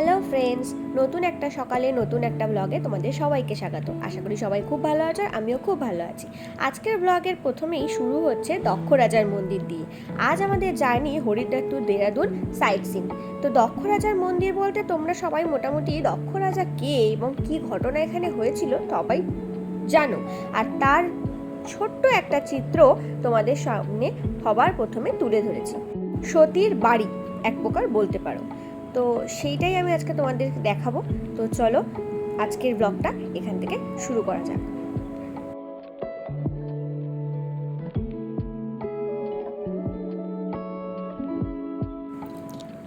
Hello friends নতুন একটা সকালে নতুন একটা ব্লগে তোমাদের সবাইকে স্বাগত। আশা করি সবাই খুব ভালো আছো, আমিও খুব ভালো আছি। আজকের ব্লগের প্রথমেই শুরু হচ্ছে দক্ষ রাজার মন্দির দিয়ে। আজ আমাদের journey Haridwar to Dehradun sightseeing. তো দক্ষ রাজার মন্দির বলতে তোমরা সবাই মোটামুটি দক্ষ রাজা কে এবং কি ঘটনা এখানে হয়েছিল সবাই জানো। আর তার ছোট্ট একটা চিত্র তোমাদের সামনে সবার প্রথমে তুলে ধরেছি। সতীর বাড়ি, এক প্রকার বলতে পারো। তো সেইটাই আমি আজকে তোমাদের দেখাবো। তো চলো, আজকের ব্লগটা এখান থেকে শুরু করা যাক।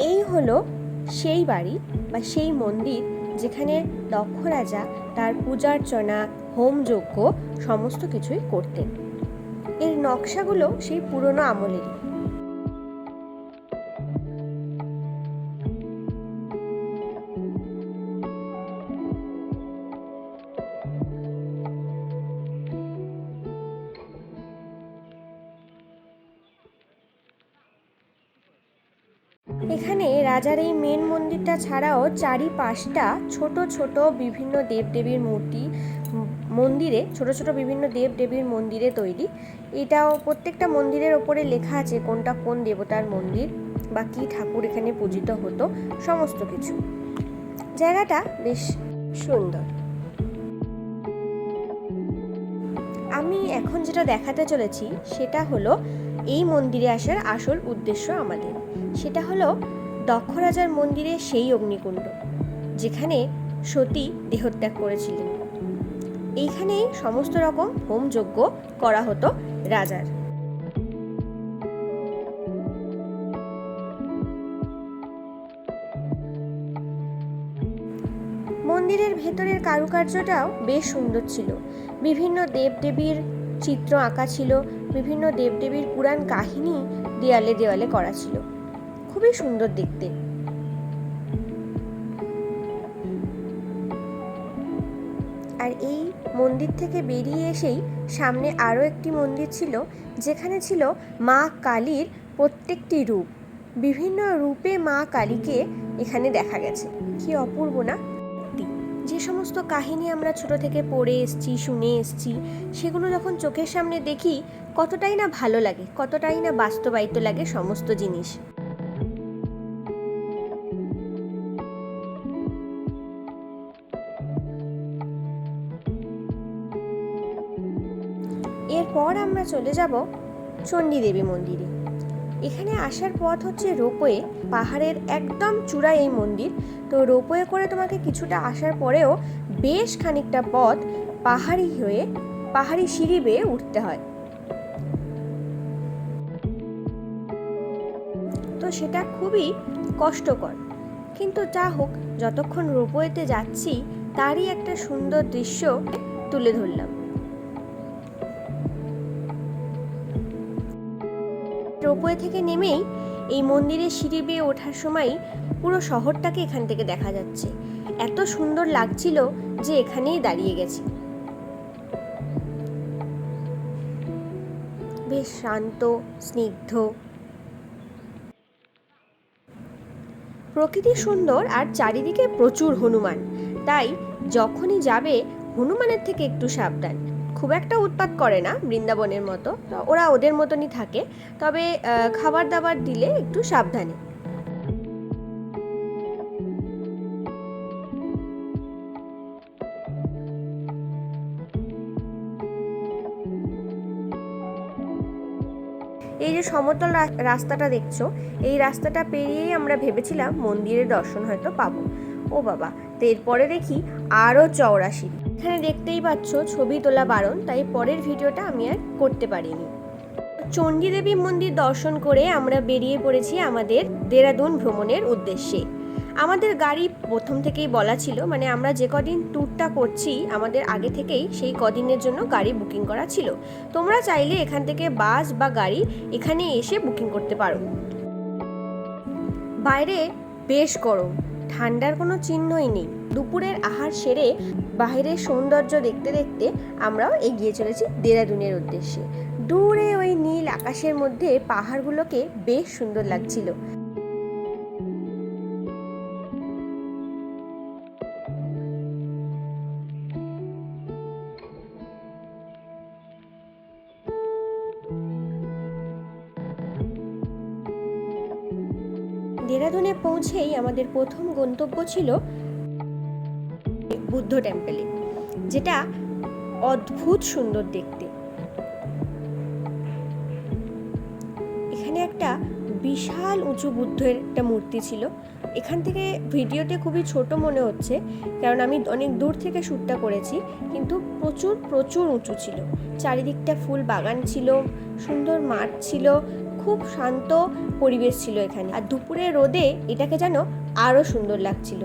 এই হলো সেই বাড়ি বা সেই মন্দির যেখানে দক্ষ রাজা তার পূজার্চনা হোমযজ্ঞ সমস্ত কিছুই করতেন। এর নকশাগুলো সেই পুরনো আমলেরই। রাজার এই মেন মন্দিরটা ছাড়াও চারিপাশটা ছোট ছোট বিভিন্ন দেবদেবীর মূর্তি, মন্দিরে, ছোট ছোট বিভিন্ন দেবদেবীর মন্দিরে তৈরি। এটাও প্রত্যেকটা মন্দিরের ওপরে লেখা আছে কোনটা কোন দেবতার মন্দির বা কী ঠাকুর এখানে পূজিত হতো, সমস্ত কিছু। জায়গাটা বেশ সুন্দর। আমি এখন যেটা দেখাতে চলেছি, সেটা হলো এই মন্দিরে আসার আসল উদ্দেশ্য আমাদের। সেটা হলো দক্ষ রাজার মন্দিরে সেই অগ্নিকুণ্ড, যেখানে সতী দেহত্যাগ করেছিলেন। এইখানেই সমস্ত রকম হোমযজ্ঞ করা হতো রাজার। মন্দিরের ভেতরের কারুকার্যটাও বেশ সুন্দর ছিল। বিভিন্ন দেবদেবীর চিত্র আঁকা ছিল, বিভিন্ন দেবদেবীর পুরাণ কাহিনী দেয়ালে দেওয়ালে করা ছিল। খুবই সুন্দর দেখতে। আর এই মন্দির থেকে বেরিয়ে এসেই সামনে আরও একটি মন্দির ছিল, যেখানে ছিল মা কালীর প্রত্যেকটি রূপ। বিভিন্ন রূপে মা কালীকে এখানে দেখা গেছে। কি অপূর্ব না? যে সমস্ত কাহিনী আমরা ছোট থেকে পড়ে এসছি, শুনে এসছি, সেগুলো যখন চোখের সামনে দেখি, কতটাই না ভালো লাগে, কতটাই না বাস্তবায়িত লাগে সমস্ত জিনিস। এরপর আমরা চলে যাব চণ্ডী দেবী মন্দিরে। এখানে আসার পথ হচ্ছে রোপওয়ে। পাহাড়ের একদম চূড়ায় এই মন্দির। তো রোপওয়ে করে তোমাকে কিছুটা আসার পরেও বেশ খানিকটা পথ পাহাড়ি হয়ে, পাহাড়ি সিঁড়ি বেয়ে উঠতে হয়। তো সেটা খুবই কষ্টকর। কিন্তু যা হোক, যতক্ষণ রোপওয়েতে যাচ্ছি, তারই একটা সুন্দর দৃশ্য তুলে ধরলাম। রোপওয়ে থেকে নেমেই এই মন্দিরের সিঁড়ি বেয়ে ওঠার সময় পুরো শহরটাকে এখান থেকে দেখা যাচ্ছে। এত সুন্দর লাগছিল যে এখানেই দাঁড়িয়ে গেছি। বেশ শান্ত, স্নিগ্ধ। প্রকৃতি সুন্দর আর চারিদিকে প্রচুর হনুমান। তাই যখনই যাবে, হনুমানের থেকে একটু সাবধান। খুব একটা উৎপাত করে না বৃন্দাবনের মতো। ওরা ওদের মতনই থাকে। তবে খাবার দাবার দিলে একটু সাবধানে। যে সমতল রাস্তাটা দেখছ? এই রাস্তাটা পেরিয়েই আমরা ভেবেছিলাম মন্দিরের দর্শন হয়তো পাবো। ও বাবা, তো এরপরে দেখি আরও চওড়া সিঁড়ি এখানে দেখতেই পাচ্ছ ছবি তোলা বারণ, তাই পরের ভিডিওটা আমি আর করতে পারিনি। চণ্ডীদেবী মন্দির দর্শন করে আমরা বেরিয়ে পড়েছি আমাদের দেরাদুন ভ্রমণের উদ্দেশ্যে। আমাদের গাড়ি প্রথম থেকেই বলা ছিল মানে আমরা যে কদিন ট্যুরটা করছি, আমাদের আগে থেকেই সেই কদিনের জন্য গাড়ি বুকিং করা ছিল। তোমরা চাইলে এখান থেকে বাস বা গাড়ি এখানে এসে বুকিং করতে পারো। বাইরে বেশ গরম, ঠান্ডার কোনো চিহ্নই নেই। দুপুরের আহার সেরে বাইরের সৌন্দর্য দেখতে দেখতে আমরাও এগিয়ে চলেছি দেরাদুনের উদ্দেশ্যে। দূরে ওই নীল আকাশের মধ্যে পাহাড়গুলোকে বেশ সুন্দর লাগছিল। দেরাদুনে পৌঁছেই আমাদের প্রথম গন্তব্য ছিল বুদ্ধ টেম্পেলে যেটা অদ্ভুত সুন্দর দেখতে। এখানে একটা বিশাল উঁচু বুদ্ধের একটা মূর্তি ছিল। এখান থেকে ভিডিওতে খুবই ছোট মনে হচ্ছে, কারণ আমি অনেক দূর থেকে শ্যুটটা করেছি, কিন্তু প্রচুর প্রচুর উঁচু ছিল। চারিদিকটা ফুল বাগান ছিল, সুন্দর মাঠ ছিল খুব শান্ত পরিবেশ ছিল এখানে। আর দুপুরে রোদে এটাকে যেন আরও সুন্দর লাগছিল।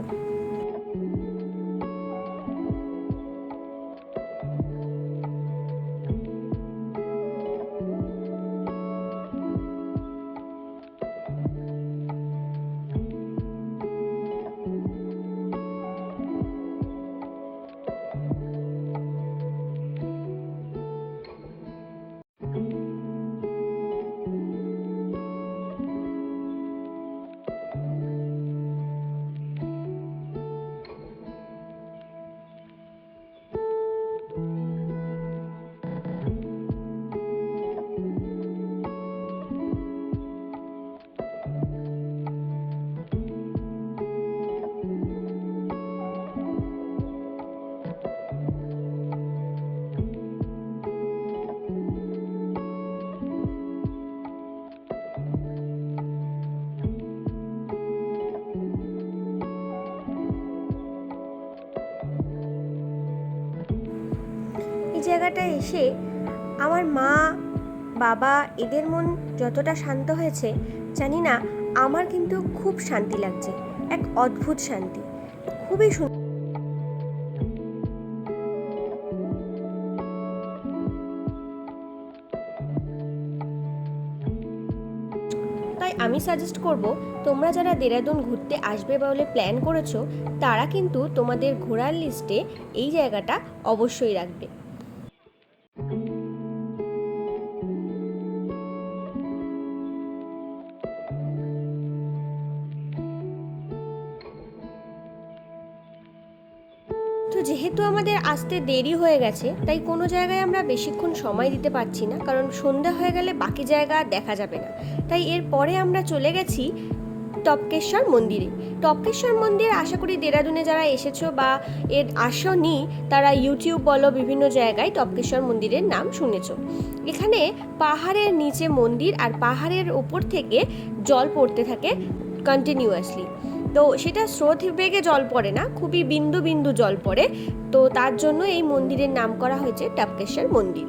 এই জায়গাটায় এসে আমার মা, বাবা, এদের মন যতটা শান্ত হয়েছে, জানি না, আমার কিন্তু খুব শান্তি লাগছে, এক অদ্ভুত শান্তি, খুবই সুন্দর তাই আমি সাজেস্ট করব, তোমরা যারা দেরাদুন ঘুরতে আসবে বলে প্ল্যান করেছ, তারা কিন্তু তোমাদের ঘোরার লিস্টে এই জায়গাটা অবশ্যই রাখবে। আমাদের আসতে দেরি হয়ে গেছে, তাই কোনো জায়গায় আমরা বেশিক্ষণ সময় দিতে পারছি না, কারণ সন্ধ্যা হয়ে গেলে বাকি জায়গা দেখা যাবে না। তাই এরপরে আমরা চলে গেছি টপকেশ্বর মন্দিরে। টপকেশ্বর মন্দির আশা করি দেরাদুনে যারা এসেছ বা এর আসনি, তারা ইউটিউব বলো বিভিন্ন জায়গায় টপকেশ্বর মন্দিরের নাম শুনেছো। এখানে পাহাড়ের নিচে মন্দির আর পাহাড়ের ওপর থেকে জল পড়তে থাকে কন্টিনিউয়াসলি তো সেটা স্রোত বেগে জল পড়ে না, খুবই বিন্দু বিন্দু জল পড়ে। তো তার জন্য এই মন্দিরের নাম করা হয়েছে টাপকেশ্বর মন্দির।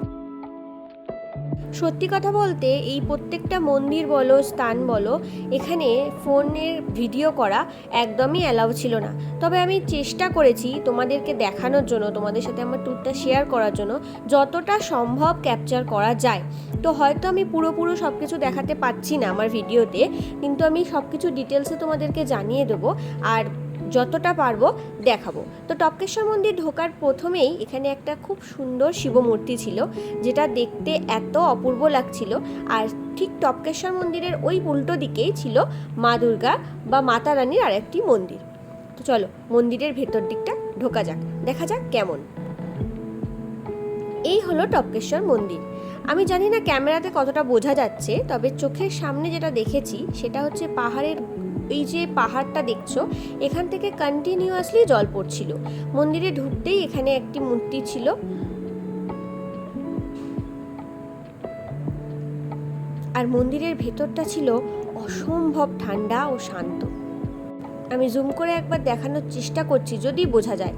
সত্যি কথা বলতে এই প্রত্যেকটা মন্দির বলো, স্থান বলো, এখানে ফোনের ভিডিও করা একদমই অ্যালাউ ছিল না। তবে আমি চেষ্টা করেছি তোমাদেরকে দেখানোর জন্য, তোমাদের সাথে আমার ট্যুরটা শেয়ার করার জন্য, যতটা সম্ভব ক্যাপচার করা যায়। তো হয়তো আমি পুরোপুরো সব কিছু দেখাতে পাচ্ছি না আমার ভিডিওতে, কিন্তু আমি সব কিছু ডিটেলসে তোমাদেরকে জানিয়ে দেবো। আর যতটা পারব দেখাবো। তো টপকেশ্বর মন্দির ঢোকার প্রথমেই এখানে একটা খুব সুন্দর শিবমূর্তি ছিল, যেটা দেখতে এত অপূর্ব লাগছিল। আর ঠিক টপকেশ্বর মন্দিরের ওই উল্টো দিকেই ছিল মা দুর্গা বা মাতা রানীর আরেকটি মন্দির। তো চলো, মন্দিরের ভেতর দিকটা ঢোকা যাক, দেখা যাক কেমন। এই হলো টপকেশ্বর মন্দির। আমি জানি না ক্যামেরাতে কতটা বোঝা যাচ্ছে, তবে চোখের সামনে যেটা দেখেছি, সেটা হচ্ছে পাহাড়ের এই যে পাহাড়টা দেখছ, এখান থেকে কন্টিনিউয়াসলি জল পড়ছিল। মন্দিরে ঢুকতেই এখানে একটি মূর্তি ছিল। আর মন্দিরের ভেতরটা ছিল অসম্ভব ঠান্ডা ও শান্ত। আমি জুম করে একবার দেখানোর চেষ্টা করছি, যদি বোঝা যায়।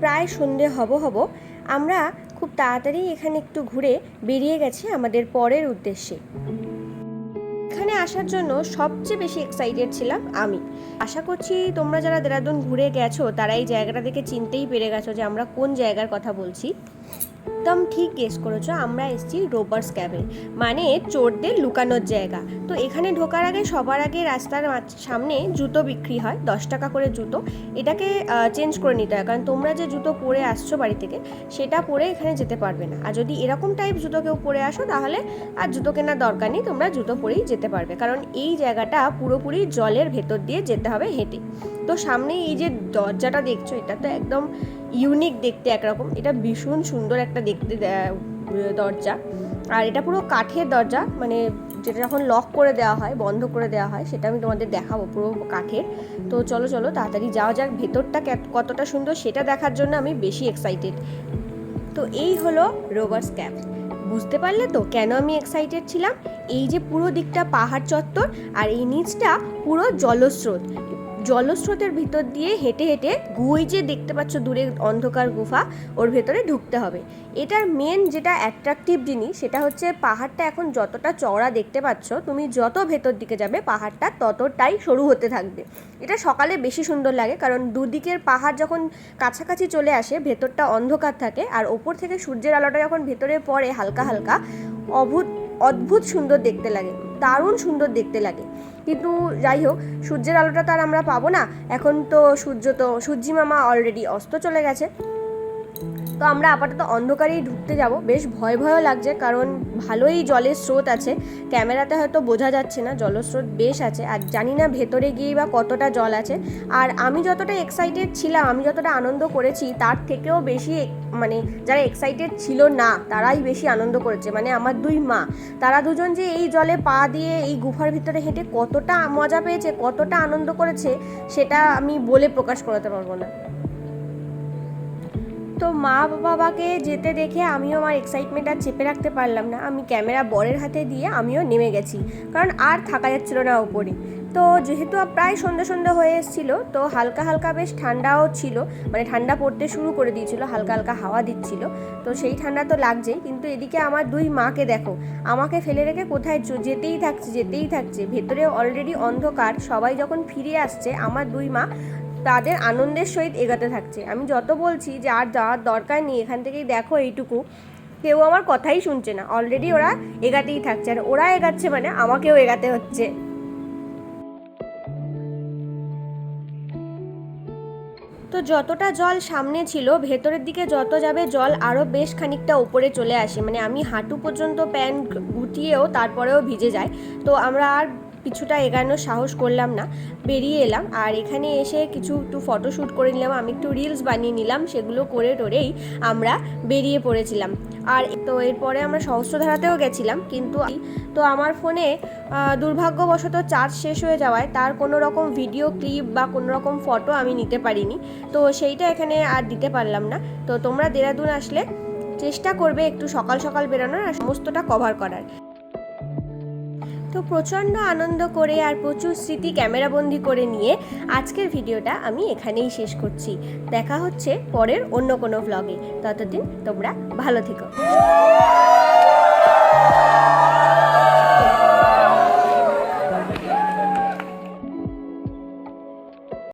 প্রায় সন্ধে হব হব, আমরা খুব তাড়াতাড়ি এখানে একটু ঘুরে বেরিয়ে গেছি আমাদের পরের উদ্দেশ্যে। এখানে আসার জন্য সবচেয়ে বেশি এক্সাইটেড ছিলাম আমি। আশা করছি তোমরা যারা দেরাদুন ঘুরে গেছো, তারা এই জায়গাটা দেখে চিনতেই পেরে গেছো যে আমরা কোন জায়গার কথা বলছি। একদম ঠিক গেস করেছ, আমরা এসেছি রোবার্স ক্যাবে মানে চোরদের লুকানোর জায়গা। তো এখানে ঢোকার আগে, সবার আগে রাস্তার সামনে জুতো বিক্রি হয়, দশ টাকা করে জুতো। এটাকে চেঞ্জ করে নিতে হয়, কারণ তোমরা যে জুতো পরে আসছো বাড়ি থেকে, সেটা পরে এখানে যেতে পারবে না। আর যদি এরকম টাইপ জুতো কেউ পরে আসো, তাহলে আর জুতো কেনার দরকার নেই, তোমরা জুতো পরেই যেতে পারবে। কারণ এই জায়গাটা পুরোপুরি জলের ভেতর দিয়ে যেতে হবে হেঁটে। তো সামনে এই যে দরজাটা দেখছ, এটা তো একদম ইউনিক দেখতে একরকম। এটা ভীষণ সুন্দর একটা দেখতে দরজা। আর এটা পুরো কাঠের দরজা মানে যেটা যখন লক করে দেওয়া হয়, বন্ধ করে দেওয়া হয়, সেটা আমি তোমাদের দেখাবো পুরো কাঠের। তো চলো চলো, তাড়াতাড়ি যাওয়া যাক, ভেতরটা কতটা সুন্দর, সেটা দেখার জন্য আমি বেশি এক্সাইটেড তো এই হলো রোবার্স ক্যাব। বুঝতে পারলে তো কেন আমি এক্সাইটেড ছিলাম? এই যে পুরো দিকটা পাহাড় চত্বর, আর এই নিচটা পুরো জলস্রোত। জলস্রোতের ভিতর দিয়ে হেঁটে হেঁটে গুই যে দেখতে পাচ্ছ দূরে অন্ধকার গুফা, ওর ভেতরে ঢুকতে হবে। এটার মেন যেটা অ্যাট্রাকটিভ জিনিস, সেটা হচ্ছে পাহাড়টা এখন যতটা চওড়া দেখতে পাচ্ছ, তুমি যত ভেতর দিকে যাবে, পাহাড়টা ততটাই সরু হতে থাকবে। এটা সকালে বেশি সুন্দর লাগে, কারণ দুদিকের পাহাড় যখন কাছাকাছি চলে আসে, ভেতরটা অন্ধকার থাকে, আর ওপর থেকে সূর্যের আলোটা যখন ভেতরে পড়ে হালকা হালকা, অভূত, অদ্ভুত সুন্দর দেখতে লাগে। দারুণ সুন্দর দেখতে লাগে। কিন্তু যাই হোক, সূর্যের আলোটা তো আর আমরা পাবো না। এখন তো সূর্য তো, সূর্যি মামা অলরেডি অস্ত চলে গেছে। তো আমরা আপাতত অন্ধকারেই ঢুকতে যাব। বেশ ভয় ভয়ও লাগছে কারণ ভালোই জলের স্রোত আছে। ক্যামেরাতে হয়তো বোঝা যাচ্ছে না জলস্রোত বেশ আছে। আর জানি না ভেতরে গিয়ে বা কতটা জল আছে। আর আমি যতটা এক্সাইটেড ছিলাম, আমি যতটা আনন্দ করেছি, তার থেকেও বেশি মানে যারা এক্সাইটেড ছিল না, তারাই বেশি আনন্দ করেছে। মানে আমার দুই মা, তারা দুজন যে এই জলে পা দিয়ে এই গুফার ভিতরে হেঁটে কতটা মজা পেয়েছে, কতটা আনন্দ করেছে, সেটা আমি বলে প্রকাশ করাতে পারব না। তো মা বাবাকে যেতে দেখে আমিও আমার এক্সাইটমেন্ট আর চেপে রাখতে পারলাম না। আমি ক্যামেরা বরের হাতে দিয়ে আমিও নেমে গেছি, কারণ আর থাকা যাচ্ছিল না উপরে তো যেহেতু প্রায় সন্ধ্যে সন্ধ্যে হয়ে এসেছিল, তো হালকা হালকা বেশ ঠান্ডাও ছিল মানে ঠান্ডা পড়তে শুরু করে দিয়েছিল, হালকা হালকা হাওয়া দিচ্ছিল। তো সেই ঠান্ডা তো লাগছেই কিন্তু এদিকে আমার দুই মাকে দেখো, আমাকে ফেলে রেখে কোথায় যেতেই থাকছে যেতেই থাকছে। ভেতরে অলরেডি অন্ধকার, সবাই যখন ফিরে আসছে, আমার দুই মা তাদের আনন্দের সহিত এগাতে থাকছে। আমি যত বলছি যে আর যাওয়ার দরকার নেই, এখান থেকেই দেখো এইটুকু, কেউ আমার কথাই শুনছে না। অলরেডি ওরা এগাতেই থাকছে, আর ওরা এগাচ্ছে মানে আমাকেও এগাতে হচ্ছে। তো যতটা জল সামনে ছিল, ভেতরের দিকে যত যাবে জল আরও বেশ খানিকটা উপরে চলে আসে। মানে আমি হাঁটু পর্যন্ত প্যান্ট গুটিয়েও তারপরেও ভিজে যায় তো আমরা আর কিছুটা এগানোর সাহস করলাম না, বেরিয়ে এলাম। আর এখানে এসে কিছু একটু ফটোশ্যুট করে নিলাম, আমি একটু রিলস বানিয়ে নিলাম, সেগুলো করে টোরেই আমরা বেরিয়ে পড়েছিলাম। আর তো এরপরে আমরা সহস্রধারাতেও গেছিলাম, কিন্তু তো আমার ফোনে দুর্ভাগ্যবশত চার্জ শেষ হয়ে যাওয়ায় তার কোনো রকম ভিডিও ক্লিপ বা কোনো রকম ফটো আমি নিতে পারিনি। তো সেইটা এখানে আর দিতে পারলাম না। তো তোমরা দেরাদুন আসলে চেষ্টা করবে একটু সকাল সকাল বেরোনোর আর সমস্তটা কভার করার। তো প্রচণ্ড আনন্দ করে আর প্রচুর স্মৃতি ক্যামেরাবন্দি করে নিয়ে আজকের ভিডিওটা আমি এখানেই শেষ করছি। দেখা হচ্ছে পরের অন্য কোনো ভ্লগে ততদিন তোমরা ভালো থেকো।